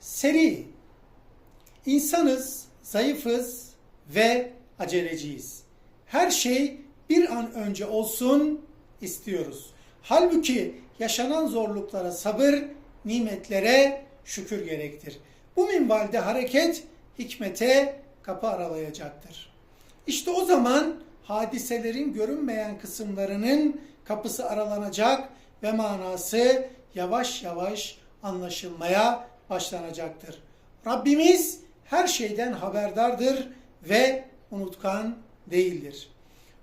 Seri. İnsanız, zayıfız ve aceleciyiz. Her şey bir an önce olsun istiyoruz. Halbuki yaşanan zorluklara sabır, nimetlere şükür gerektir. Bu minvalde hareket hikmete kapı aralayacaktır. İşte o zaman hadiselerin görünmeyen kısımlarının kapısı aralanacak ve manası yavaş yavaş anlaşılmaya başlanacaktır. Rabbimiz her şeyden haberdardır ve unutkan değildir.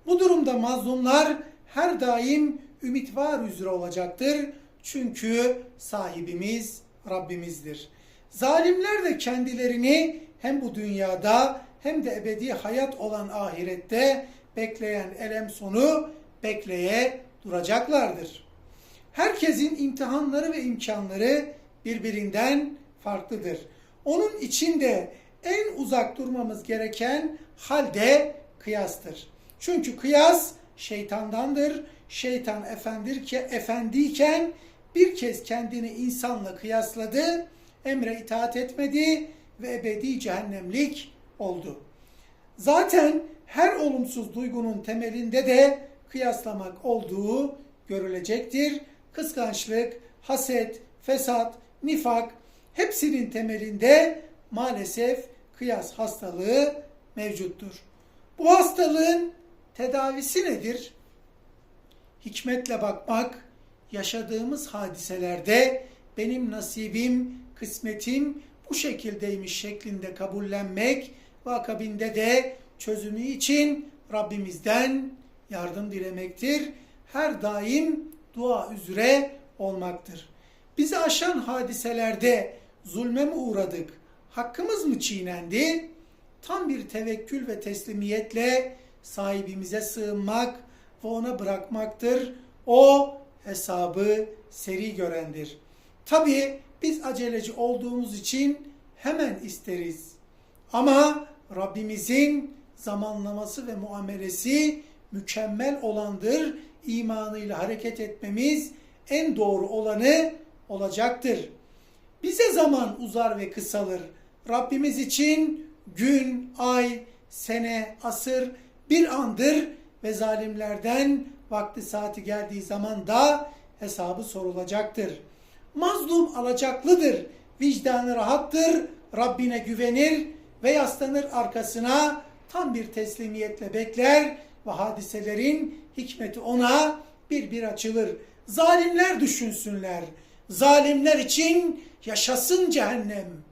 Bu durumda mazlumlar her daim ümit var üzere olacaktır. Çünkü sahibimiz Rabbimizdir. Zalimler de kendilerini hem bu dünyada hem de ebedi hayat olan ahirette bekleyen elem sonu bekleye duracaklardır. Herkesin imtihanları ve imkanları birbirinden farklıdır. Onun içinde en uzak durmamız gereken halde kıyastır. Çünkü kıyas şeytandandır. Şeytan efendir ki efendiyken bir kez kendini insanla kıyasladı, emre itaat etmedi ve ebedi cehennemlik oldu. Zaten her olumsuz duygunun temelinde de kıyaslamak olduğu görülecektir. Kıskançlık, haset, fesat, nifak hepsinin temelinde maalesef kıyas hastalığı mevcuttur. Bu hastalığın tedavisi nedir? Hikmetle bakmak, yaşadığımız hadiselerde benim nasibim, kısmetim bu şekildeymiş şeklinde kabullenmek ve akabinde de çözümü için Rabbimizden yardım dilemektir. Her daim dua üzere olmaktır. Bizi aşan hadiselerde zulme mi uğradık, hakkımız mı çiğnendi? Tam bir tevekkül ve teslimiyetle sahibimize sığınmak ve ona bırakmaktır. O hesabı seri görendir. Tabi biz aceleci olduğumuz için hemen isteriz. Ama Rabbimizin zamanlaması ve muamelesi mükemmel olandır. İmanıyla hareket etmemiz en doğru olanı olacaktır. Bize zaman uzar ve kısalır. Rabbimiz için gün, ay, sene, asır bir andır ve zalimlerden vakti saati geldiği zaman da hesabı sorulacaktır. Mazlum alacaklıdır, vicdanı rahattır, Rabbine güvenir ve yaslanır arkasına tam bir teslimiyetle bekler ve hadiselerin hikmeti ona bir bir açılır. Zalimler düşünsünler. Zalimler için yaşasın cehennem.